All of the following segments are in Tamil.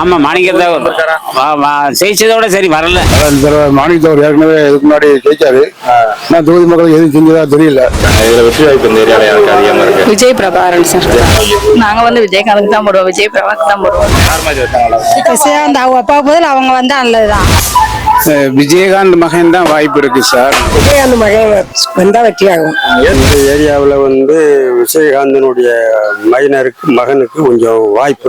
ஆமா மாணிக்கத்தாவூர் ஜெயிச்சதோட சரி வரல. மாணிக்கத்தவர் ஏற்கனவே இதுக்கு முன்னாடி ஜெயிச்சாரு. ஆனால் தொகுதி மக்களுக்கு எதுவும் செஞ்சதா தெரியல. இதுல வெற்றி வாய்ப்பு இந்த ஏரியால யாருக்கு அதிகமா இருக்கு? விஜய் பிரபாகரன் சார். நாங்க வந்து விஜயகாந்துக்கு தான் போடுவோம் விஜய் பிரபாக்கு தான் போடுவோம். அவங்க அப்பா பதில் அவங்க வந்தா நல்லதுதான். விஜயகாந்த் மகன் தான் வாய்ப்பு இருக்கு சார். விஜயகாந்த் மகன் வந்தா வெற்றி ஆகும். இந்த ஏரியாவில் வந்து விஜயகாந்தனுடைய மைனருக்கு மகனுக்கு கொஞ்சம் வாய்ப்பு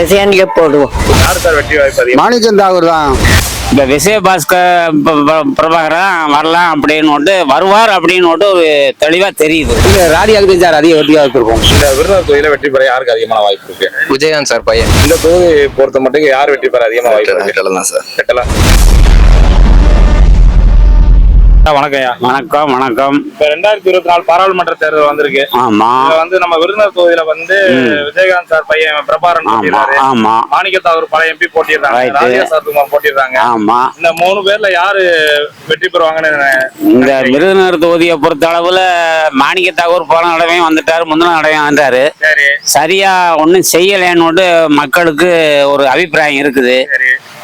விஜயாண்டியே போடுவோம். யார் சார் வெற்றி வாய்ப்பு அதிகம்? மாணிக்கந்தாகூர் தான். இந்த விஜயபாஸ்கர் ப- ப- பிரபாகரன் வரலாம் அப்படின்னு வருவார் அப்படின்னு ஒரு தெளிவா தெரியுது. ராதியாக்கு தான் சார் அதிக வெற்றியாக இருக்கும் இந்த விருதுநகர் தொகுதியில வெற்றி பெற யாருக்கு அதிகமான வாய்ப்பு இருக்கு? விஜயகாந்த் சார் பையன். இந்த தொகுதி பொறுத்த மட்டும் யார் வெற்றி பெற அதிகமா வாய்ப்பு இருக்கு? கேட்டலாம் தான் சார். கேட்டலாம் வணக்கம்யா வணக்கம் வணக்கம் இப்ப ரெண்டாயிரத்தி இருபத்தி நாலு பாராளுமன்ற தேர்தல் வந்திருக்கு. ஆமா. வந்து நம்ம விருதுநகர் தொகுதியில வந்து விஜயகாந்த் சார் பையன் பிரபாரன் ஆமா போட்டிடுறாரு ஆமா. மாணிக்கத்தாவூர் பழைய எம்பி போட்டிடுறாங்க. ராஜா சரத்குமார் போட்டிடுறாங்க ஆமா. இந்த மூணு பேர்ல யாரு வெற்றி பெறுவாங்கன்னு இந்த? விருதுநகர் தொகுதியை பொறுத்த அளவுல மாணிக்க தாகூர் போன தடவையும் வந்துட்டாரு முந்தின தடவையும் வந்தாரு. சரி. சரியா ஒன்றும் செய்யலைன்னு ஒரு ஒரு அபிப்பிராயம் இருக்குது.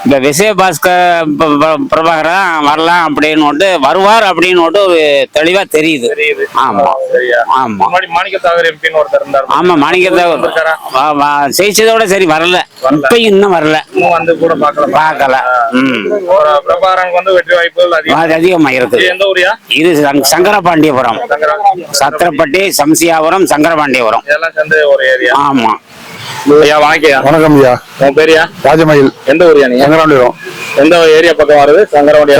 இந்த விஜயபாஸ்கர் ப- ப- பிரபாகரன் வரலாம் அப்படின்னு வருவார் அப்படின்னு ஒரு தெளிவா தெரியுது. ஆமா. சரியா. ஆமா. முன்னாடி மாணிக்கத்தாகர் எம்பின்னு ஒருத்தர் இருந்தார். ஆமா மாணிக்க தாகூர் வந்திருக்காரா? வா- வா- ஜெயிச்சதோட சரி வரல. இப்பயும் இன்னும் வரல. வந்து கூட பார்க்கல. பார்க்கல. பிரபாரனுக்கு வந்து வெற்றி வாய்ப்புகள் அதிகம். அது அதிகமா இது இருக்குது எந்த ஊரியா? இது சங்- சங்கரபாண்டியபுரம். சங்கரா சத்திரப்பட்டி சம்சியாபுரம் சங்கரபாண்டியபுரம். இதெல்லாம் சேர்ந்து ஒரு ஏரியா. ஆமா. ஐயா வணக்கம்யா வணக்கம் ஐயா. உன் பேரியா ராஜமயில். எந்த ஊரியா நீங்க? சங்கராண்டியம் எந்த ஏரியா பக்கம் வருது சத்திரப்படி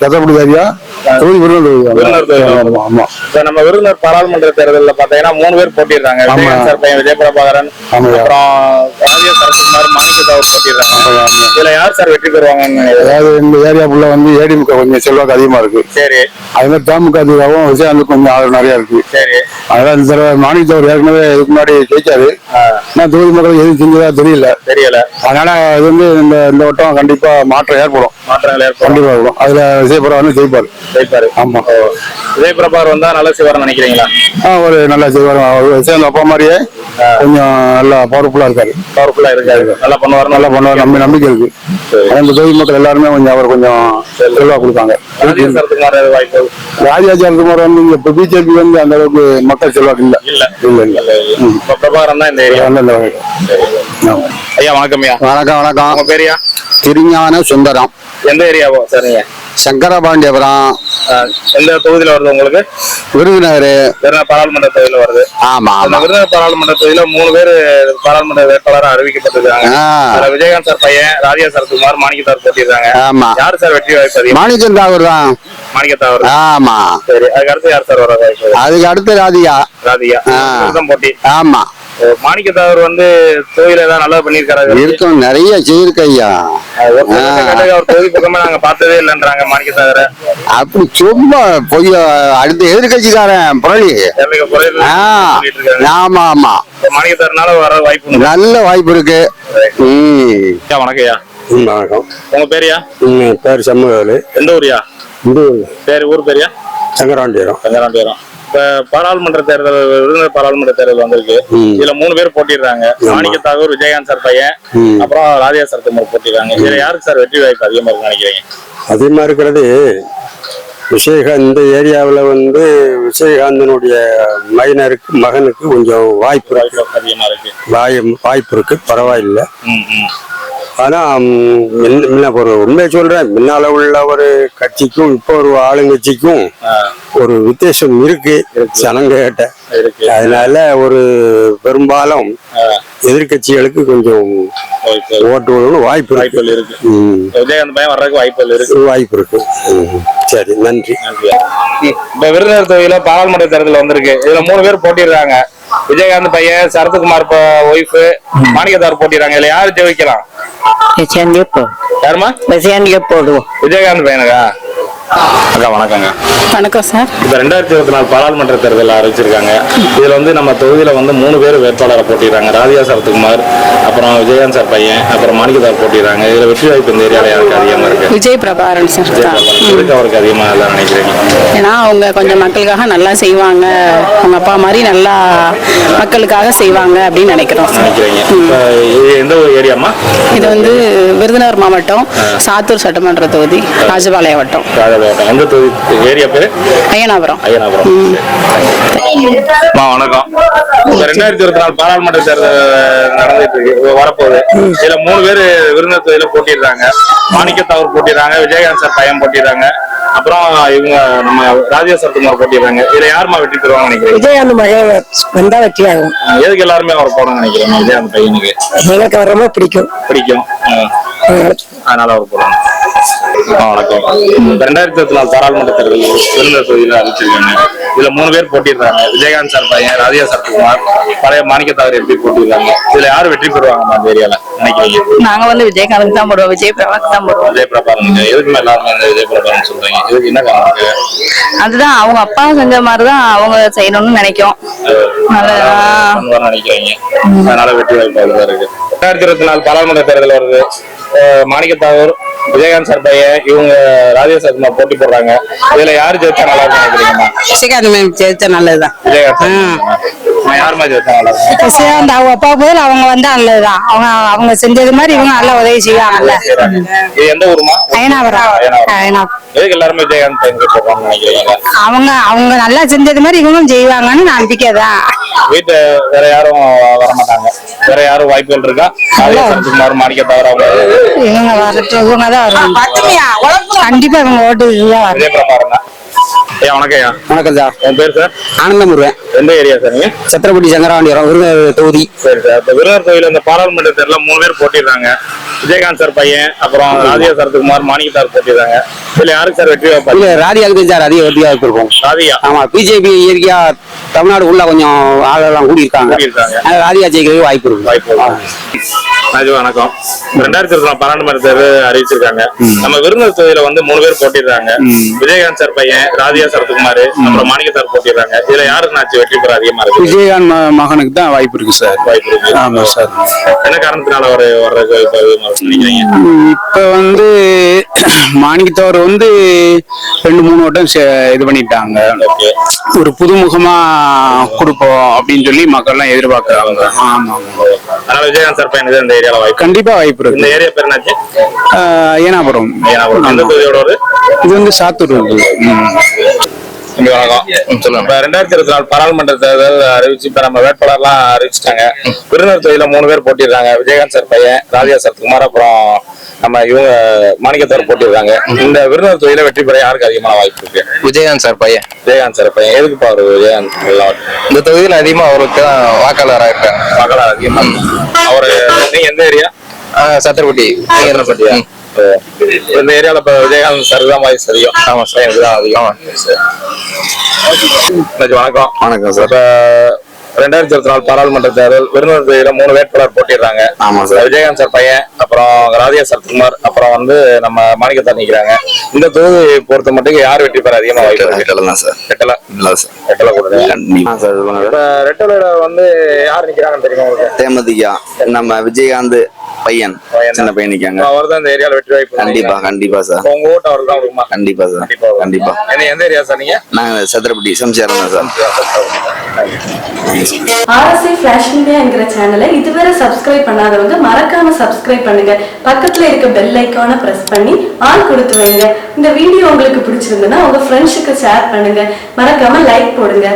சத்திரப்படி ஐயா. தொகுதி விருதுநகர் தொகுதி. ஆமா, நம்ம விருதுநகர் பாராளுமன்ற தேர்தல்ல பாத்தீங்கன்னா மூணு பேர் போட்டிடுறாங்க. விஜயகாந்த் சார் பையன் விஜய் பிரபாகரன் ஆமாய்யா. அப்புறம் ராஜா சரத்குமார் மாணிக்கத்தாவூர் போட்டிடுறாங்க. இதுல யார் சார் வெற்றி பெறுவாங்கன்னு அதாவது இந்த ஏரியாக்குள்ள வந்து ஏடிமுக கொஞ்சம் செல்வாக்கு அதிகமா இருக்கு. சரி. அது மாதிரி தேமுக அதிகாவும் விஜயகாந்த் கொஞ்சம் ஆதரவு நிறைய இருக்கு. சரி. அதனால இந்த தடவை மாணிக்கத்தவர் ஏற்கனவே இதுக்கு முன்னாடி ஜெயிச்சாரு. ஆனால் தொகுதி மக்களுக்கு எதுவும் செஞ்சதா தெரியல. தெரியல. அதனால இது வந்து இந்த இந்த வட்டம் கண்டிப்பா மாற்றம் ஏற்படும். மாற்றங்கள் ஏற்படும். கண்டிப்பா இருக்கும் அதுல விஜயபுரம் வந்து ஜெயிப்பாரு. ஜெயிப்பாரு. ஆமா. விஜய் பிரபாகர் வந்தா நல்ல செய்வார்னு நினைக்கிறீங்களா? ஆ, ஒரு நல்ல செய்வார் சேர்ந்த அப்பா மாதிரியே கொஞ்சம் நல்லா பவர்ஃபுல்லா இருக்காரு. பவர்ஃபுல்லா இருக்காரு. நல்லா பண்ணுவாரு நல்லா பண்ணுவார் நம்பி நம்பிக்கை இருக்கு. இந்த தொகுதி மக்கள் எல்லாருமே கொஞ்சம் அவர் கொஞ்சம் செல்வா கொடுத்தாங்க ராஜா சரத்குமார் வந்து இங்க இப்ப பிஜேபி வந்து அந்த அளவுக்கு மக்கள் செல்வாக்கு இல்ல. இல்ல. இல்ல இல்ல. ம். இப்ப பிரபாகரன் தான் இந்த ஏரியா. அந்த அந்த. ஐயா வணக்கம் ஐயா. வணக்கம் வணக்கம். பேரியா திருஞான சுந்தரம். எந்த ஏரியாவோ? சரிங்க. சங்கரபாண்டியபுரம் எந்த தொகுதியில வருது உங்களுக்கு? விருதுநகர். பாராளுமன்ற தொகுதியில வருது. ஆமா ஆமா. விருதுநகர் பாராளுமன்ற தொகுதியில மூணு பேர் பாராளுமன்ற வேட்பாளராக அறிவிக்கப்பட்டிருக்காங்க. விஜயகாந்த் சார் பையன் ராஜா சரத்குமார் மாணிக்கத்தார் போட்டிருக்காங்க ஆமா. யார் சார் வெற்றி வாய்ப்பு அதிகம்? மாணிக்கந்தாகூர் தான். மாணிக்கத்தாவர் ஆமா. சரி அதுக்கு அடுத்து யார் சார் வர வாய்ப்பு? அதுக்கு அடுத்து ராதிகா. ராதிகா. போட்டி. ஆமா. மாணிக்கத்தாவர் வந்து தொகுதியில ஏதாவது நல்லா பண்ணியிருக்காரு. இருக்கும் நிறைய செய்திருக்கு ஐயா. அவர் தொகுதி பக்கமே நாங்க பார்த்ததே இல்லைன்றாங்க மாணிக்கத்தாவரை அப்படி சும்மா பொய்ய அடுத்த எதிர்கட்சிக்காரன் புரளி. ஆமா ஆமா. மாணிக்கத்தாருனால வர வாய்ப்பு. நல்ல வாய்ப்பு இருக்கு. ம். ஐயா, வணக்கம் ஐயா. வணக்கம். உங்க பேரியா பேர் சண்முகவேலு எந்த ஊரியா இந்த பேர் ஊர் பேரியா சங்கராண்டியரம். கங்கராண்டியரம் இப்ப பாராளுமன்ற தேர்தல் விருதுநகர் பாராளுமன்ற தேர்தல் வந்திருக்கு. இதுல மூணு பேர் போட்டிடுறாங்க. மாணிக்க தாகூர் விஜயகாந்த் சார் பையன். அப்புறம் ராஜா சரத்குமார் போட்டிடுறாங்க. இதுல யாருக்கு சார் வெற்றி வாய்ப்பு அதிகமா இருக்குன்னு நினைக்கிறீங்க? அதிகமாக இருக்கிறது விஜயகாந்த். இந்த ஏரியாவில் வந்து விஜயகாந்தனுடைய மைனருக்கு மகனுக்கு கொஞ்சம் வாய்ப்பு இருக்கு. வாய்ப்பு அதிகமா இருக்கு. வாய் வாய்ப்பு இருக்கு. பரவாயில்லை. ஆனால் முன்ன ஒரு உண்மையை சொல்றேன். முன்னால உள்ள ஒரு கட்சிக்கும் இப்போ ஒரு ஆளுங்கட்சிக்கும் ஒரு வித்தியாசம் இருக்கு. ஜனங்கிட்ட இருக்கு. அதனால ஒரு பெரும்பாலும் எதிர்கட்சிகளுக்கு கொஞ்சம் வாய்ப்பு ஓட்டு விடணும் வாய்ப்பு இருக்கு. வாய்ப்புகள் இருக்கு. விஜயகாந்த் பையன் வர்றதுக்கு வாய்ப்புகள் இருக்கு. வாய்ப்பு இருக்கு. சரி நன்றி. இப்ப விருதுநகர் தொகுதியில பாராளுமன்ற தேர்தல் வந்திருக்கு. இதுல மூணு பேர் போட்டிடுறாங்க. விஜயகாந்த் பையன் சரத்குமார் ஒய்ஃப் மாணிக்கத்தார் போட்டிடுறாங்க. இதுல யாரு ஜெயிக்கலாம்? விஜயாண்டியே போ யாருமா விஜயாண்டியே போடுவோம் விஜயகாந்த் பையனுக்கா அக்கா வணக்கங்க. வணக்கம் சார். இப்ப ரெண்டாயிரத்தி இருபத்தி நாலு பாராளுமன்ற தேர்தல் அறிவிச்சிருக்காங்க. இதுல வந்து நம்ம தொகுதியில வந்து மூணு பேர் வேட்பாளரை போட்டிடுறாங்க ராதியா சரத்குமார் அப்புறம் விஜயகாந்த் சார் பையன் அப்புறம் மாணிக்கத்தார் போட்டிடுறாங்க இதுல வெற்றி வாய்ப்பு இந்த ஏரியால யாருக்கு அதிகமா இருக்கு? விஜய் பிரபாகரன் சார். தான் எதுக்கு அவருக்கு அதிகமா எல்லாம் நினைக்கிறீங்க? ஏன்னா அவங்க கொஞ்சம் மக்களுக்காக நல்லா செய்வாங்க. அவங்க அப்பா மாதிரி நல்லா மக்களுக்காக செய்வாங்க அப்படின்னு நினைக்கிறோம். நினைக்கிறீங்க. இது எந்த ஒரு ஏரியாமா இது வந்து விருதுநகர் மாவட்டம் சாத்தூர் சட்டமன்ற தொகுதி ராஜபாளையம் வட்டம். எந்த தொகுதி ஏரியா பேரு? அய்யனாபுரம். ஐயனாபுரம் அம்மா வணக்கம். ரெண்டாயிரத்தி இருபத்தி நாலு பாராளுமன்ற தேர்தல் நடந்துட்டு இருக்கு. வரப்போகுது. இதுல மூணு பேர் விருந்தினர் தொகுதியில போட்டிடுறாங்க. மாணிக்கத்தாவர் போட்டிடுறாங்க விஜயகாந்த் சார் பையன் போட்டிடுறாங்க. அப்புறம் இவங்க நம்ம ராஜா சரத்குமார் போட்டிடுறாங்க. இதுல யாருமா வெற்றி பெறுவாங்க நினைக்கிறீங்க? விஜய் அந்த மகன் வந்தா வெற்றி ஆகும். எதுக்கு எல்லாருமே அவர் போடணும்னு நினைக்கிறேன் விஜயகாந்த் பையனுக்கு. எனக்கு அவர் ரொம்ப பிடிக்கும். பிடிக்கும். அதனால அவர் போடணும் வணக்கம் ரெண்டாயிரத்தி இருபத்தி நாலு பாராளுமன்ற தேர்தல் விருந்தினர் தொகுதியில அறிவிச்சிருக்காங்க இதுல மூணு பேர் போட்டிடுறாங்க விஜயகாந்த் சார் பையன் ராதியா சரத்குமார் பழைய மாணிக்கத்தாவர் எப்படி போட்டிடுறாங்க இதுல யார் வெற்றி பெறுவாங்க அந்த ஏரியால? நினைக்கிறீங்க நாங்க? வந்து விஜயகாந்துக்கு தான் போடுவோம் விஜய் பிரபாக்கு தான் போடுவோம். விஜய் பிரபாகரன் எதுக்குமே எல்லாருமே இந்த விஜய் பிரபாகரன் சொல்றீங்க? இதுக்கு என்ன காரணம்? அதுதான் அவங்க அப்பா செஞ்ச மாதிரி தான் அவங்க செய்யணும்னு நினைக்கும். நினைக்கிறீங்க. அதனால வெற்றி வாய்ப்பு இருக்கு. ரெண்டாயிரத்தி இருபத்தி நாலு பாராளுமன்ற தேர்தல் வருது. மாணிக்கத்தாவூர் விஜயகாந்த் சார் பையன் இவங்க ராஜேஷ் சர்மா போட்டி போடுறாங்க. இதுல யாரு ஜெயிச்சா நல்லா இருக்கும் நினைக்கிறீங்கம்மா விஜயகாந்த் மேம் ஜெயிச்சா நல்லதுதான். விஜயகாந்த் சார். யாருமா ஜெயிச்சா நல்லா இருக்கும் விஜயகாந்த் அவங்க அப்பா போதில் அவங்க வந்தா நல்லதுதான். அவங்க அவங்க செஞ்சது மாதிரி இவங்க நல்லா உதவி செய்வாங்கல்ல. இது எந்த ஊருமா? அயனாபுரம் அயனாபுரம் எதுக்கு எல்லாருமே விஜயகாந்த் பையன் போடுறாங்கன்னு நினைக்கிறீங்க அவங்க அவங்க நல்லா செஞ்சது மாதிரி இவங்களும் செய்வாங்கன்னு நம்பிக்கை தான் வீட்டு வேற யாரும் வர மாட்டாங்க வேற யாரும் வாய்ப்புகள் இருக்கா? ராஜேஷ் சரத்குமார் மாணிக்கத்தாவர் அவங்க இவங்க வரட்டும். இவங்க தான் வருவாங்க கண்டிப்பா இவங்க ஓட்டு தான் ஐயா வணக்கம் ஐயா. வணக்கம் சார். உன் பேர் சார்? ஆனந்தமுருவேன் எந்த ஏரியா சார் நீங்க? சத்திரப்பட்டி சங்கராவண்டியம் விருதுநகர் தொகுதி. சரி சார். விருதுநகர் தொகுதியில இந்த பாராளுமன்ற தேர்தல மூணு பேர் போட்டிடுறாங்க. விஜயகாந்த் சார் பையன் அப்புறம் ராதியா சரத்குமார் மாணிக்கத்தார் போட்டிடுறாங்க இதுல யாருக்கு சார் வெற்றி வைப்பாரு? இல்ல ராதியாவுக்கு சார் அதிக வெற்றியா இருப்போம் ராதியா ஆமா பிஜேபி இயற்கையா தமிழ்நாடு உள்ள கொஞ்சம் ஆளெல்லாம் கூடி இருக்காங்க ராதியா ஜெயிக்கிறதுக்கு வாய்ப்பு இருக்கு. வாய்ப்பு. ராஜு வணக்கம். ரெண்டாயிரத்தி இருபத்தி நாலு பாராளுமன்ற தேர்தல் அறிவிச்சிருக்காங்க. நம்ம விருதுநகர் தொகுதியில வந்து மூணு பேர் போட்டிடுறாங்க விஜயகாந்த் சார் பையன் ராதியா சரத்குமார் அப்புறம் மாணிக்கத்தார் போட்டிடுறாங்க இதுல யாருக்கு நாச்சு வெற்றி பெற அதிகமா இருக்கு? விஜயகாந்த் மகனுக்கு தான் வாய்ப்பு இருக்கு சார். வாய்ப்பு இருக்கு. ஆமா சார். என்ன காரணத்தினால அவர் வர்றதுக்கு வாய்ப்பு இருக்குன்னு நினைக்கிறீங்க இப்ப வந்து மாணிக்கத்தவர் வந்து ரெண்டு மூணு வட்டம் இது பண்ணிட்டாங்க. ஒரு புதுமுகமா கொடுப்போம் அப்படின்னு சொல்லி மக்கள் எல்லாம் எதிர்பார்க்கறாங்க. ஆமா அதனால விஜயகாந்த் சார் பையனுக்கு இந்த ஏரியால வாய்ப்பு கண்டிப்பா வாய்ப்பு இந்த இருக்கு ஏரியா பேர் என்னாச்சு? ஏனாபுரம். ஏனாபுரம். இது வந்து சாத்தூர் இங்க வணக்கம் சொல்லுங்க. ரெண்டாயிரத்தி இருபத்தி நாலு பாராளுமன்ற தேர்தல் அறிவிச்சு இப்ப நம்ம வேட்பாளர்லாம் அறிவிச்சிட்டாங்க. விருதுநகர் தொகுதியில மூணு பேர் போட்டிடுறாங்க. விஜயகாந்த் சார் பையன் ராஜா சரத்குமார் அப்புறம் நம்ம இவங்க மாணிக்கத்தார் போட்டிருக்காங்க இந்த விருதுநகர் தொகுதியில வெற்றி பெற யாருக்கு அதிகமான வாய்ப்பு இருக்கு? விஜயகாந்த் சார் பையன். விஜயகாந்த் சார் பையன். எதுக்கு பாரு விஜயகாந்த் இந்த தொகுதியில் அதிகமா அவருக்கு தான் வாக்காளராக இருக்காங்க. மகளா அதிகமா? அவரு நீங்க எந்த ஏரியா? சத்திரப்பட்டி. பட்டியா இந்த ஏரியால இப்ப விஜயகாந்த் சார் தான் வாய்ஸ் தெரியும் ஆமா சார். எனக்கு தான் அதிகம். வணக்கம். வணக்கம் சார். இப்ப ரெண்டாயிரத்தி இருபத்தி நாலு பாராளுமன்ற தேர்தல் விருதுநகர் தொகுதியில மூணு வேட்பாளர் போட்டிடுறாங்க. ஆமா சார். விஜயகாந்த் சார் பையன் அப்புறம் ராதியா சரத்குமார் அப்புறம் வந்து நம்ம மாணிக்கத்தார் நிக்கிறாங்க. இந்த தொகுதி பொறுத்த மட்டும் யார் வெற்றி பெற அதிகமா வாய்ப்பு இருக்கு? தான் சார். ரெட்டல இல்ல சார். ரெட்டல கூட சார் இப்ப ரெட்டலையில வந்து யார் நிக்கிறாங்கன்னு தெரியுமா தேமதிகா நம்ம விஜயகாந்த் பையன் சின்ன பையன் நிக்காங்க அவர் தான் இந்த ஏரியால வெற்றி வாய்ப்பு கண்டிப்பா கண்டிப்பா சார். உங்க ஓட்டு அவருக்கு தான் வருமா கண்டிப்பா சார் கண்டிப்பா. என்ன எந்த ஏரியா சார் நீங்க? நாங்க சத்திரப்பட்டி சம்சாரம் தான் சார். ஆர்எஸ்ஐ ஃபிளாஷ் என்கிற சேனலை இதுவரை சப்ஸ்கிரைப் பண்ணாதவங்க மறக்காம சப்ஸ்கிரைப் பண்ணுங்க. பக்கத்துல இருக்க பெல் ஐக்கானை பிரஸ் பண்ணி ஆல் கொடுத்து வைங்க. இந்த வீடியோ உங்களுக்கு பிடிச்சிருந்ததுன்னா உங்க ஃப்ரெண்ட்ஸுக்கு ஷேர் பண்ணுங்க. மறக்காம லைக் போடுங்க.